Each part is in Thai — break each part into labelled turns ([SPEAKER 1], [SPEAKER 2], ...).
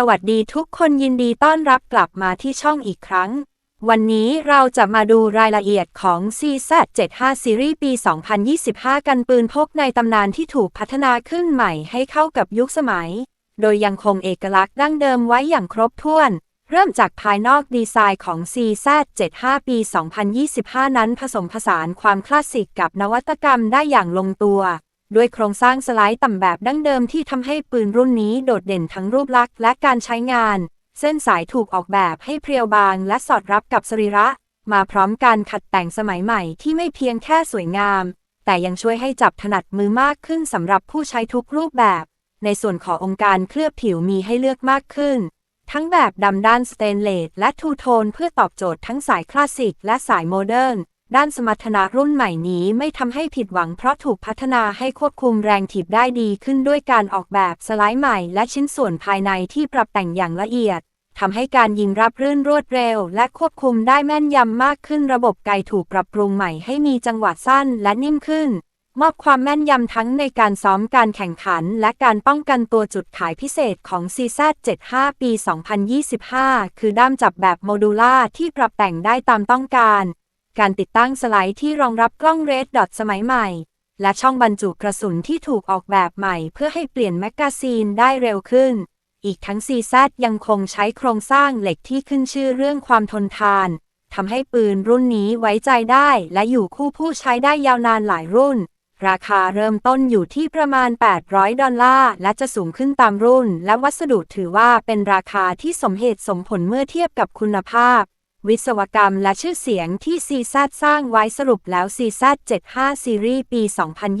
[SPEAKER 1] สวัสดีทุกคนยินดีต้อนรับกลับมาที่ช่องอีกครั้ง วันนี้เราจะมาดูรายละเอียดของ CZ75 ซีรีส์ปี 2025 กันปืนพกในตำนานที่ถูกพัฒนาขึ้นใหม่ให้เข้ากับยุคสมัย โดยยังคงเอกลักษณ์ดั้งเดิมไว้อย่างครบถ้วน เริ่มจากภายนอกดีไซน์ของ CZ75 ปี 2025 นั้นผสมผสานความคลาสสิกกับนวัตกรรมได้อย่างลงตัว ด้วยโครงสร้างสไลด์ต่ำแบบดั้งเดิมที่ทำให้ปืนรุ่นนี้โดดเด่นทั้งรูปลักษณ์และการใช้งาน เส้นสายถูกออกแบบให้เพรียวบางและสอดรับกับสรีระ มาพร้อมการขัดแต่งสมัยใหม่ที่ไม่เพียงแค่สวยงาม แต่ยังช่วยให้จับถนัดมือมากขึ้นสำหรับผู้ใช้ทุกรูปแบบ ในส่วนขององค์การเคลือบผิวมีให้เลือกมากขึ้น ทั้งแบบดำด้านสเตนเลสและทูโทนเพื่อตอบโจทย์ทั้งสายคลาสสิกและสายโมเดิร์น ด้านสมรรถนะรุ่นใหม่นี้ไม่ทำให้ผิดหวังเพราะถูกพัฒนาให้ควบคุมแรงถีบได้ดีขึ้นด้วยการออกแบบสไลด์ใหม่และชิ้นส่วนภายในที่ปรับแต่งอย่างละเอียดทำให้การยิงรับรื่นรวดเร็ว และควบคุมได้แม่นยำมากขึ้นระบบไกถูกปรับปรุงใหม่ให้มีจังหวะสั้นและนิ่มขึ้น มอบความแม่นยำทั้งในการซ้อมการแข่งขัน และการป้องกันตัวจุดขายพิเศษของ CZ75 ปี 2025 คือด้ามจับแบบโมดูล่าที่ปรับแต่งได้ตามต้องการ การติดตั้งสไลด์ที่รองรับกล้องเรดดอทสมัยใหม่ และช่องบรรจุกระสุนที่ถูกออกแบบใหม่เพื่อให้เปลี่ยนแมกกาซีนได้เร็วขึ้น อีกทั้ง CZ ยังคงใช้โครงสร้างเหล็กที่ขึ้นชื่อเรื่องความทนทานทำให้ปืนรุ่นนี้ไว้ใจได้และอยู่คู่ผู้ใช้ได้ยาวนานหลายรุ่น ราคาเริ่มต้นอยู่ที่ประมาณ 800 ดอลลาร์และจะสูงขึ้นตามรุ่น และวัสดุถือว่าเป็นราคาที่สมเหตุสมผลเมื่อเทียบกับคุณภาพ วิศวกรรมและชื่อเสียงที่ CZ สร้างไว้สรุปแล้ว CZ75 ซีรีส์ปี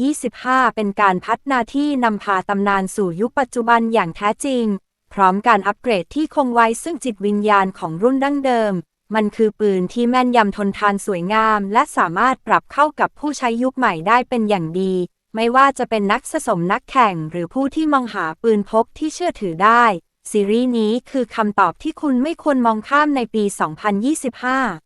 [SPEAKER 1] 2025 เป็นการพัฒนาที่นำพาตำนานสู่ยุคปัจจุบันอย่างแท้จริง พร้อมการอัปเกรดที่คงไว้ซึ่งจิตวิญญาณของรุ่นดั้งเดิม มันคือปืนที่แม่นยำทนทานสวยงาม และสามารถปรับเข้ากับผู้ใช้ยุคใหม่ได้เป็นอย่างดี ไม่ว่าจะเป็นนักสะสมนักแข่ง หรือผู้ที่มองหาปืนพกที่เชื่อถือได้ ซีรีส์นี้คือคำตอบที่คุณไม่ควรมองข้ามในปี 2025